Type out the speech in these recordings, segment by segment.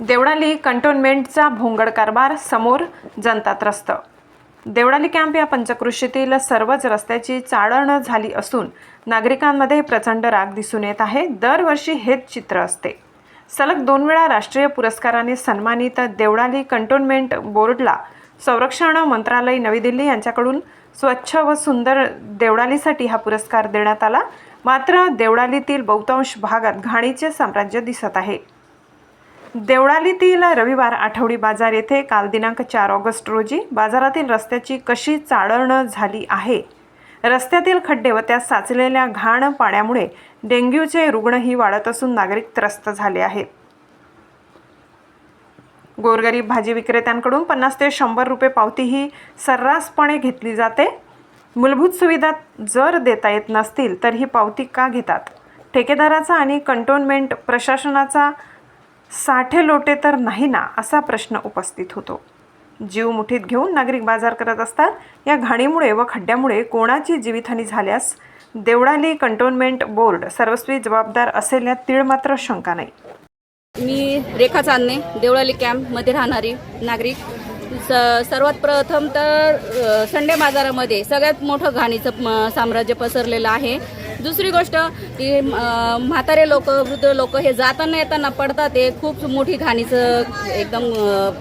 देवळाली कंटोन्मेंटचा भोंगड कारभार समोर जनता त्रस्त देवळाली कॅम्प या पंचकृषीतील सर्वच रस्त्याची चाळण झाली असून नागरिकांमध्ये प्रचंड राग दिसून येत आहे. दरवर्षी हेच चित्र असते. सलग दोन वेळा राष्ट्रीय पुरस्काराने सन्मानित देवळाली कंटोन्मेंट बोर्डला संरक्षण मंत्रालय नवी दिल्ली यांच्याकडून स्वच्छ व सुंदर देवळालीसाठी हा पुरस्कार देण्यात आला. मात्र देवळालीतील बहुतांश भागात घाणीचे साम्राज्य दिसत आहे. देवळालीतील रविवार आठवडी बाजार येथे काल दिनांक चार ऑगस्ट रोजी बाजारातील रस्त्याची कशी चाळण झाली आहे? रस्त्यातील खड्डे व त्यात साचलेल्या घाण पाण्यामुळे डेंग्यूचे रुग्णही वाढत असून नागरिक त्रस्त झाले आहेत. गोरगरीब भाजी विक्रेत्यांकडून पन्नास ते शंभर रुपये पावती ही सर्रासपणे घेतली जाते. मूलभूत सुविधा जर देता येत नसतील तर ही पावती का घेतात? ठेकेदाराचा आणि कंटोन्मेंट प्रशासनाचा साठे लोटे तर नाही ना असा प्रश्न उपस्थित होतो. जीव मुठीत घेऊन नागरिक बाजार करत असतात. या घाणीमुळे व खड्ड्यामुळे कोणाची जीवितहानी झाल्यास देवळाली कंटोन्मेंट बोर्ड सर्वस्वी जबाबदार असेल यात तीळ मात्र शंका नाही. मी रेखा चांदणे देवळाली कॅम्पमध्ये राहणारी नागरिक. स सर्वात प्रथम तर संडे बाजारामध्ये सगळ्यात मोठं घाणीचं म, साम्राज्य पसरलेलं आहे. दुसरी गोष्ट की म्हातारे लोक वृद्ध लोक हे जाताना येताना पडतात. हे खूप मोठी घाणीचं एकदम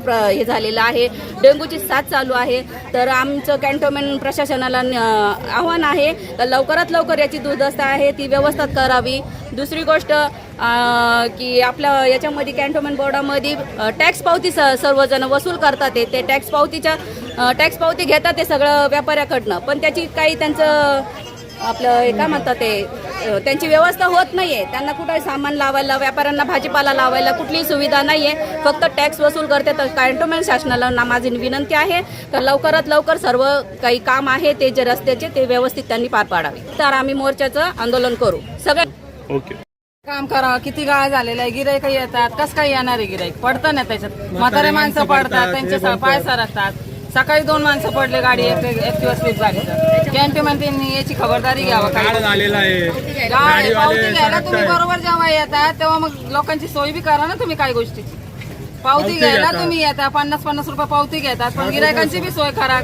प्र हे झालेलं आहे. डेंग्यूची साथ चालू आहे. तर आमचं कॅन्टोमेंट प्रशासनाला आव्हान आहे. तर लवकरात लवकर याची दुर्दशा आहे. ती व्यवस्था करावी. दुसरी गोष्ट की आपल्या याच्यामध्ये कॅन्टोमेंट बोर्डामध्ये टॅक्स पावती स सर्वजण वसूल करतात. ते. ते टॅक्स पावतीच्या टॅक्स पावती घेतात ते सगळं व्यापाऱ्याकडनं. पण त्याची काही त्यांचं आपलं हे काय म्हणतात ते त्यांची व्यवस्था होत नाहीये. त्यांना कुठे सामान लावायला व्यापाऱ्यांना भाजीपाला लावायला कुठलीही सुविधा नाहीये. फक्त टॅक्स वसूल करते तर कॅन्टोमेंट शासनाला ना माझी विनंती आहे तर लवकरात लवकर सर्व काही काम आहे ते जे रस्त्याचे ते व्यवस्थित त्यांनी पार पाडावे. तर आम्ही मोर्चाचं आंदोलन करू. सगळ्या ओके. काम करा किती गाळ झालेला आहे गिराईक येतात कस काय येणार आहे गिराईक पडतं ना त्याच्यात. म्हातारे माणसं पडतात त्यांचे पाय सरकतात. सकाळी दोन माणसं पडले गाडी एक एक दिवस स्लीप झाली तर. त्यांनी याची खबरदारी घ्यावा काय झालेला आहे. गाडी पावती घ्यायला तुम्ही बरोबर जेव्हा येतात तेव्हा मग लोकांची सोय बी करा ना तुम्ही काय गोष्टीची पावती घ्यायला. तुम्ही येता पन्नास पन्नास रुपये पावती घेतात पण गिरायकांची बी सोय करा.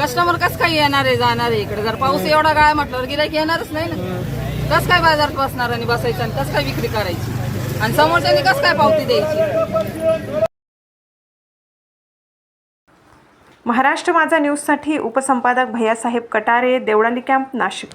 कस्टमर कस काय येणार आहे जाणार आहे इकडे? जर पाऊस एवढा गाळ म्हटल्यावर गिरायक येणारच नाही ना. कस काय बाजारात बसणार आणि बसायचं आणि कस काय विक्री करायची? आणि समोरच्यानी कस काय पावती द्यायची? महाराष्ट्र माझा न्यूजसाठी उपसंपादक भैयासाहेब कटारे देवळाली कॅम्प नाशिक.